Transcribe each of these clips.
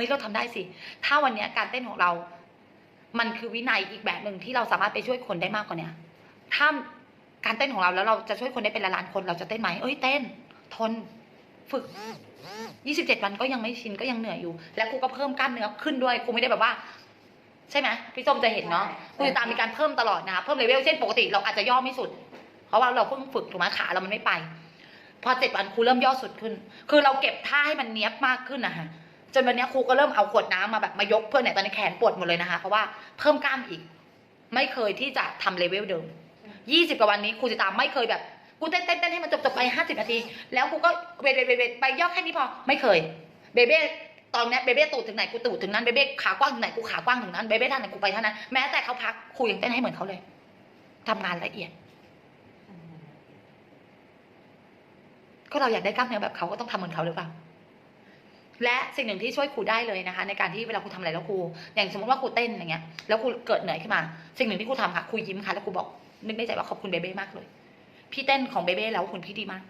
ฮ้ยเราทำได้สิ ถ้าวันเนี้ยการเต้นของเรา มันคือวินัยอีกแบบหนึ่งที่เราสามารถไปช่วยคนได้มากกว่าเนี้ยถ้าการเต้นของเราแล้วเราจะช่วยคนได้เป็นล้านๆคนเราจะเต้นไหมเอ้ยเต้น ทน ฝึก 27 วันก็ยังไม่ชินก็ยังเหนื่อยอยู่ และครูก็เพิ่มกล้ามเนื้อขึ้นด้วยครูไม่ได้แบบว่า ใช่ไหมพี่ส้มจะเห็นเนาะครูจะตามมีการเพิ่มตลอดนะคะเพิ่มเลเวลเช่นปกติเราอาจจะย่อไม่สุด เพราะว่าเราเพิ่งฝึกถูกไหมขาเรามันไม่ไป พอเจ็ดวันครูเริ่มย่อสุดขึ้น คือเราเก็บท่าให้มันเนี้ยบมากขึ้นนะคะ จนวันนี้ครูก็เริ่มเอาขวดน้ำมาแบบมายกเพื่อนเนี่ยตอนนี้แขนปวดหมดเลยนะคะ เพราะว่าเพิ่มกล้ามอีก ไม่เคยที่จะทำเลเวลเดิมยี่สิบกว่าวันนี้ครูจะตามไม่เคยแบบกูเต้นเต้นเต้นให้มันจบจบไปห้าสิบนาที แล้วกูก็เวทเวทเวทเวทไปย่อแค่นี้พอไม่เคย เบเบ้ตอนนี้เบเบ้ตูดถึงไหนกูตูดถึงนั้นเบเบ้ขากว้างถึงไหนกูขากว้างถึงนั้นเบเบ้ท่านไหนกูไปท่านั้นแม้แต่เขาพักครูยังเต้นให้เหมือนเขาเลยทำงานละเอียด ก็เราอยากได้กล้ามเนื้อแบบเขาก็ต้องทำเหมือนเขาหรือเปล่า และสิ่งหนึ่งที่ช่วยครูได้เลยนะคะ ในการที่เวลาครูทำอะไรแล้วครู อย่างสมมติว่าครูเต้นอย่างเงี้ยแล้วครูเกิดเหนื่อยขึ้นมา สิ่งหนึ่งที่ครูทำค่ะครูยิ้มค่ะแล้วครูบอกนึกในใจว่าขอบคุณเบเบ้มากเลย พี่เต้นของเบเบ้แล้วคุณพี่ดีมาก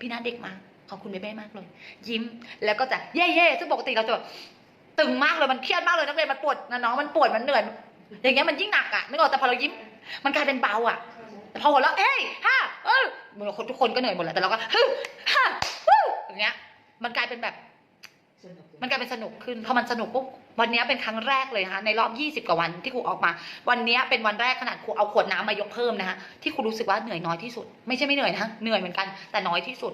พี่น่าเด็กมากขอบคุณเบเบ้มากเลย ยิ้มแล้วก็จะเย่เย่ซึ่งปกติเราจะตึงมากเลยมันเครียดมากเลยนักเรียนมันปวดนะน้องมันปวดมันเหนื่อยอย่างเงี้ยมันยิ่งหนักอะนึกออกแต่พอเรายิ้ม มันกลายเป็นเบาอะแต่พอหัวเราะเอ้ยฮ่าเออคนทุกคนก็เหนื่อยหมดแหละแต่เราก็ฮึฮ่าวู้อย่างเงี้ยมันกลายเป็นแบบ มันกลายเป็นสนุกขึ้นพอมันสนุกปุ๊บวันนี้เป็นครั้งแรกเลยนะคะในรอบ 20 กว่าวันที่ครูออกมา วันนี้เป็นวันแรกขนาดครูเอาขวดน้ำมายกเพิ่มนะคะที่ครูรู้สึกว่าเหนื่อยน้อยที่สุด ไม่ใช่ไม่เหนื่อยนะเหนื่อยเหมือนกัน แต่น้อยที่สุด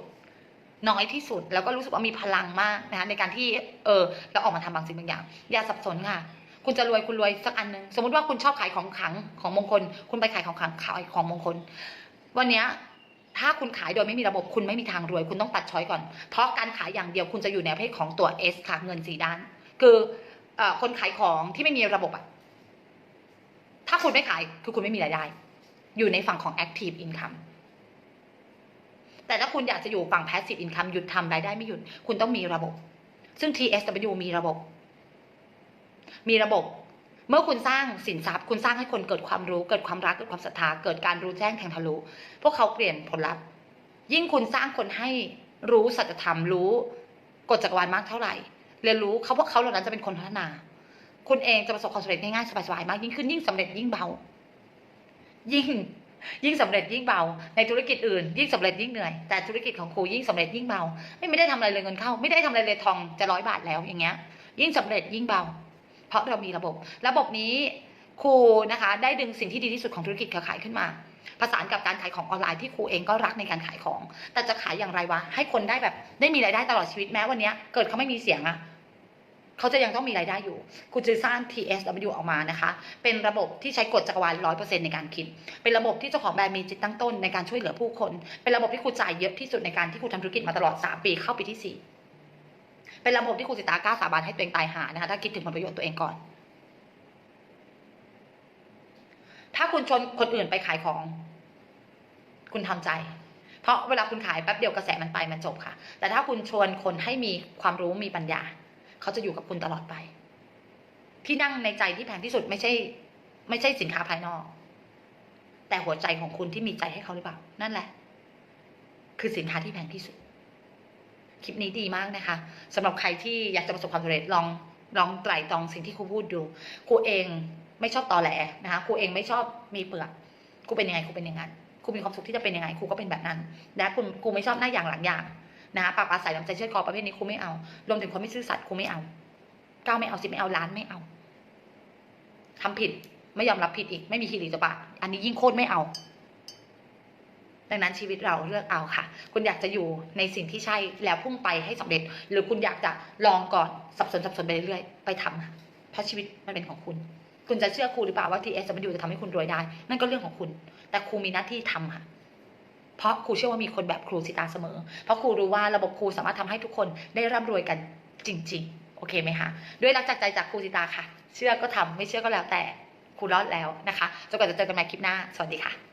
น้อยที่สุด แล้วก็รู้สึกว่ามีพลังมากนะคะในการที่เออเราออกมาทำบางสิ่งบางอย่าง อย่าสับสนค่ะ คุณจะรวยคุณรวยสักอันหนึ่งสมมติว่าคุณชอบขายของขังของมงคล คุณไปขายของขังขายของมงคล วันนี้ ถ้าคุณขายโดยไม่มีระบบคุณไม่มีทางรวย คุณต้องตัดช้อยก่อน เพราะการขายอย่างเดียวคุณจะอยู่ในประเภทของตัว S ค่ะเงินสี่ด้าน คืออคนขายของที่ไม่มีระบบอะถ้าคุณไม่ขายคือคุณไม่มีรายได้ อยู่ในฝั่งของ active income แต่ถ้าคุณอยากจะอยู่ฝั่ง passive income หยุดทำรายได้ไม่หยุด คุณต้องมีระบบ ซึ่ง TSW มีระบบ มีระบบ เมื่อคุณสร้างสินทรัพย์ คุณสร้างให้คนเกิดความรู้ เกิดความรักเกิดความศรัทธาเกิดการรู้แจ้งแทงทะลุพวกเขาเปลี่ยนผลลัพธ์ ยิ่งคุณสร้างคนให้รู้สัจธรรมรู้กฎจักรวาลมากเท่าไหร่ เรียนรู้เขาพวกเขาเหล่านั้นจะเป็นคนพัฒนา คุณเองจะประสบความสำเร็จง่ายๆสบายๆมากยิ่งขึ้นยิ่งสำเร็จยิ่งเบา ยิ่งยิ่งสำเร็จยิ่งเบา ในธุรกิจอื่น ยิ่งสำเร็จยิ่งเหนื่อย แต่ธุรกิจของครูยิ่งสำเร็จยิ่งเบา ไม่ได้ทำอะไรเลยเงินเข้า ไม่ได้ทำอะไรเลยทองจะร้อยบาทแล้วอย่างเงี้ย ยิ่งสำเร็จยิ่งเบา ราะเรามีระบบ ระบบนี้ครูนะคะ ได้ดึงสิ่งที่ดีที่สุดของธุรกิจเครือข่ายขึ้นมาผสานกับการขายของออนไลน์ที่ครูเองก็รักในการขายของ แต่จะขายอย่างไรวะ ให้คนได้แบบ ได้มีรายได้ตลอดชีวิตแม้วันนี้เกิดเขาไม่มีเสียงอะเขาจะยังต้องมีรายได้อยู่ คุณจะสร้าง TSW ออกมานะคะ เป็นระบบที่ใช้กฎจักรวาลร้อยเปอร์เซ็นในการคิด เป็นระบบที่เจ้าของแบรนด์มีจิตตั้งต้นในการช่วยเหลือผู้คน เป็นระบบที่ครูจ่ายเยอะที่สุดในการที่ครูทำธุรกิจมาตลอด 3 ปีเข้าปีที่ 4 เป็นระบบที่ครูสิตากล้าสาบานให้ตัวเองตายหานะคะ ถ้าคิดถึงผลประโยชน์ตัวเองก่อน ถ้าคุณชนคนอื่นไปขายของ คุณทำใจ เพราะเวลาคุณขายแป๊บเดียวกระแสมันไปมันจบค่ะ แต่ถ้าคุณชวนคนให้มีความรู้มีปัญญา เขาจะอยู่กับคุณตลอดไป ที่นั่งในใจที่แพงที่สุดไม่ใช่ ไม่ใช่สินค้าภายนอก แต่หัวใจของคุณที่มีใจให้เขาหรือเปล่า นั่นแหละ คือสินค้าที่แพงที่สุด คลิปนี้ดีมากนะคะสำหรับใครที่อยากจะประสบความสำเร็จลองลองไตร่ตรองสิ่งที่ครูพูดดูครูเองไม่ชอบตอแหลนะคะครูเองไม่ชอบมีเปลือกครูเป็นยังไงครูเป็นอย่างนั้นครูมีความสุขที่จะเป็นยังไงครูก็เป็นแบบนั้นและคุณครูไม่ชอบหน้าอย่างหลังอย่างนะคะปากอาศัยลำใจเชื่อคอประเภทนี้ครูไม่เอารวมถึงคนไม่ซื่อสัตย์ครูไม่เอาเก้าไม่เอาสิบไม่เอาล้านไม่เอาทำผิดไม่ยอมรับผิดอีก ไม่มีทีรีตัวปะอันนี้ยิ่งโคตรไม่เอา ดังนั้นชีวิตเราเลือกเอาค่ะ คุณอยากจะอยู่ในสิ่งที่ใช่แล้วพุ่งไปให้สำเร็จ หรือคุณอยากจะลองก่อนสับสนสับสนไปเรื่อยๆไปทำเพราะชีวิตมันเป็นของคุณ คุณจะเชื่อครูหรือเปล่าว่า TS มันอยู่จะทำให้คุณรวยได้ นั่นก็เรื่องของคุณ แต่ครูมีหน้าที่ทำค่ะเพราะครูเชื่อว่ามีคนแบบครูสิตาเสมอ เพราะครูรู้ว่าระบบครูสามารถทำให้ทุกคนได้ร่ำรวยกันจริง ๆ โอเคไหมคะด้วยรักจากใจจากครูสิตาค่ะ เชื่อก็ทำไม่เชื่อก็แล้วแต่ครูรอดแล้วนะคะจนกว่าจะเจอกันใหม่คลิปหน้า สวัสดีค่ะ